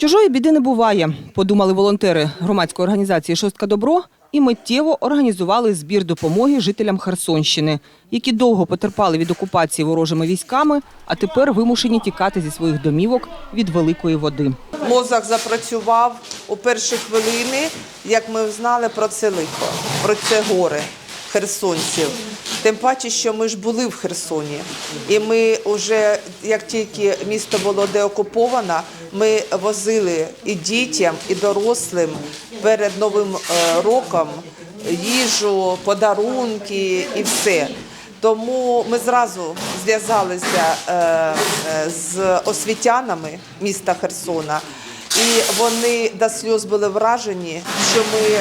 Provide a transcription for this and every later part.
Чужої біди не буває, подумали волонтери громадської організації Шостка Добро і миттєво організували збір допомоги жителям Херсонщини, які довго потерпали від окупації ворожими військами, а тепер вимушені тікати зі своїх домівок від великої води. Мозок запрацював у перші хвилини, як ми знали про це лихо, про це горе херсонців. Тим паче, що ми ж були в Херсоні, і ми вже, як тільки місто було деокуповано, ми возили і дітям, і дорослим перед Новим е, роком їжу, подарунки і все. Тому ми зразу зв'язалися е, е, з освітянами міста Херсона, і вони до сльоз були вражені, що ми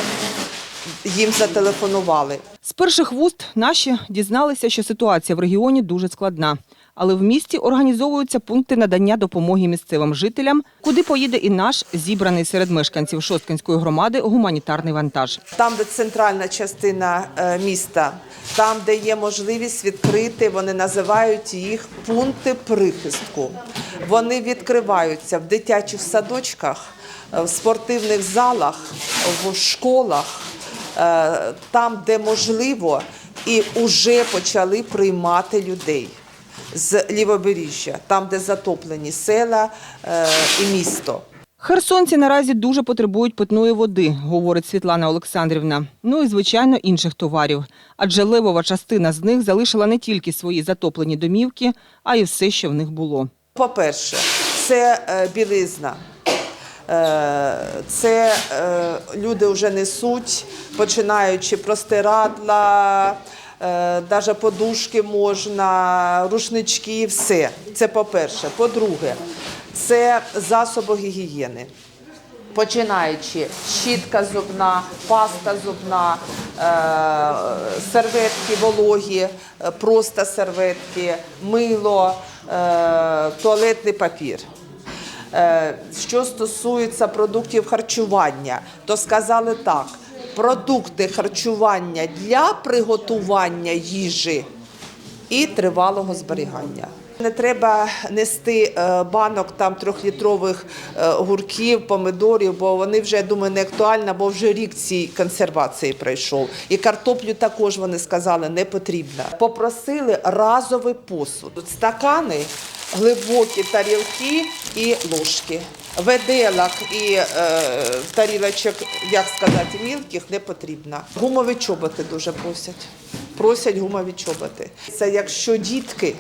їм зателефонували. З перших вуст наші дізналися, що ситуація в регіоні дуже складна. Але в місті організовуються пункти надання допомоги місцевим жителям, куди поїде і наш зібраний серед мешканців Шосткинської громади гуманітарний вантаж. Там, де центральна частина е, міста, там, де є можливість відкрити, вони називають їх пункти прихистку. Вони відкриваються в дитячих садочках, е, в спортивних залах, в школах, е, там, де можливо, і вже почали приймати людей. З лівобережжя, там, де затоплені села е, і місто. Херсонці наразі дуже потребують питної води, говорить Світлана Олександрівна. Ну і звичайно інших товарів. Адже левова частина з них залишила не тільки свої затоплені домівки, а й все, що в них було. По-перше, це е, білизна. Е, Це люди вже несуть, починаючи простирадла, навіть подушки можна, рушнички, все. Це по-перше. По-друге, це засоби гігієни. Починаючи щітка зубна, паста зубна, е, серветки вологі, е, просто серветки, мило, е, туалетний папір. Е, Що стосується продуктів харчування, то сказали так: продукти харчування для приготування їжі і тривалого зберігання. Не треба нести е, банок там трьохлітрових е, гурків, помидорів, бо вони вже я думаю не актуальні, бо вже рік цій консервації пройшов. І картоплю також вони сказали не потрібно. Попросили разовий посуд, стакани, глибокі тарілки і ложки. Веделок і е, тарілочок, як сказати, мілких не потрібно. Гумові чоботи дуже просять. Просять гумові чоботи. Це якщо дітки,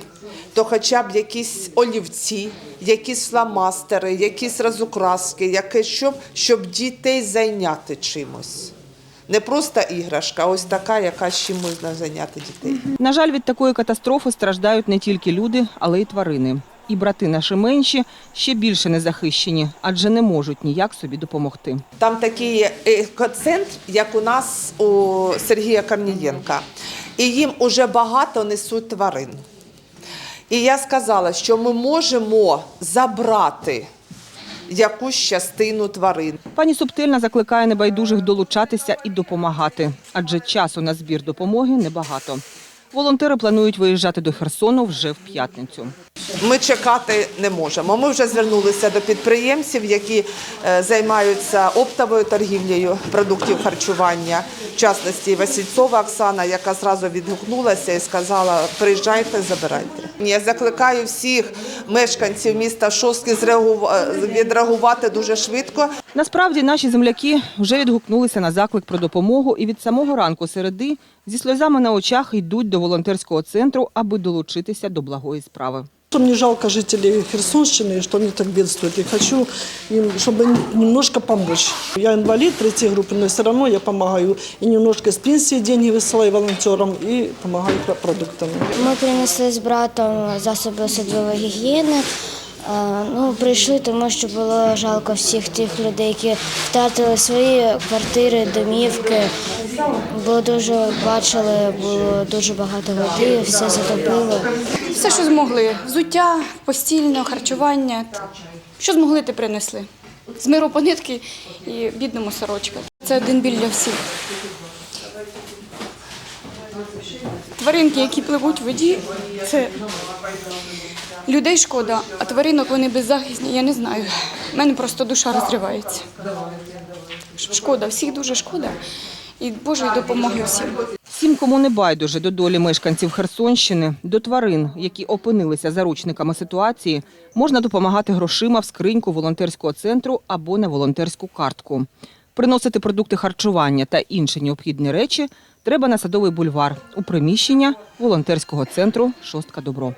то хоча б якісь олівці, якісь фломастери, якісь розукраски, якесь щоб, щоб дітей зайняти чимось. Не просто іграшка, а ось така, яка чим можна зайняти дітей. На жаль, від такої катастрофи страждають не тільки люди, але й тварини. І брати наші менші ще більше незахищені, адже не можуть ніяк собі допомогти. Там такий екоцентр, як у нас у Сергія Корнієнка. І їм уже багато несуть тварин. І я сказала, що ми можемо забрати якусь частину тварин. Пані Субтильна закликає небайдужих долучатися і допомагати, адже часу на збір допомоги небагато. Волонтери планують виїжджати до Херсону вже в п'ятницю. Ми чекати не можемо. Ми вже звернулися до підприємців, які е, займаються оптовою торгівлею продуктів харчування. В частності Васильцова Оксана, яка зразу відгукнулася і сказала: приїжджайте, забирайте. Я закликаю всіх мешканців міста Шостки зреагува- відреагувати дуже швидко. Насправді наші земляки вже відгукнулися на заклик про допомогу і від самого ранку середи зі сльозами на очах йдуть до волонтерського центру, аби долучитися до благої справи. Что мне жалко жителей Херсонщины, что они так бедствуют. И хочу им, чтобы им немножко помочь. Я инвалид третьей группы, но все равно я помогаю. И немножко с пенсии деньги высылаю волонтерам и помогаю про- продуктами. Ми принесли з братом засоби особливої гігієни. Е, Ну, прийшли, тому що було жалко всіх тих людей, які втратили свої квартири, домівки. було дуже бачили, було дуже багато води, все затопило. Все, що змогли. Взуття, постільне, харчування. Що змогли, ти принесли. З миру по нитки і бідному сорочка. Це один біль для всіх. Тваринки, які пливуть в воді, це Людей шкода, а тваринок вони беззахисні, я не знаю. У мене просто душа розривається. Шкода, всіх дуже шкода. І Божої допомоги всім. Всім, кому не байдуже до долі мешканців Херсонщини, до тварин, які опинилися заручниками ситуації, можна допомагати грошима в скриньку волонтерського центру або на волонтерську картку. Приносити продукти харчування та інші необхідні речі треба на садовий бульвар у приміщення волонтерського центру Шостка Добро.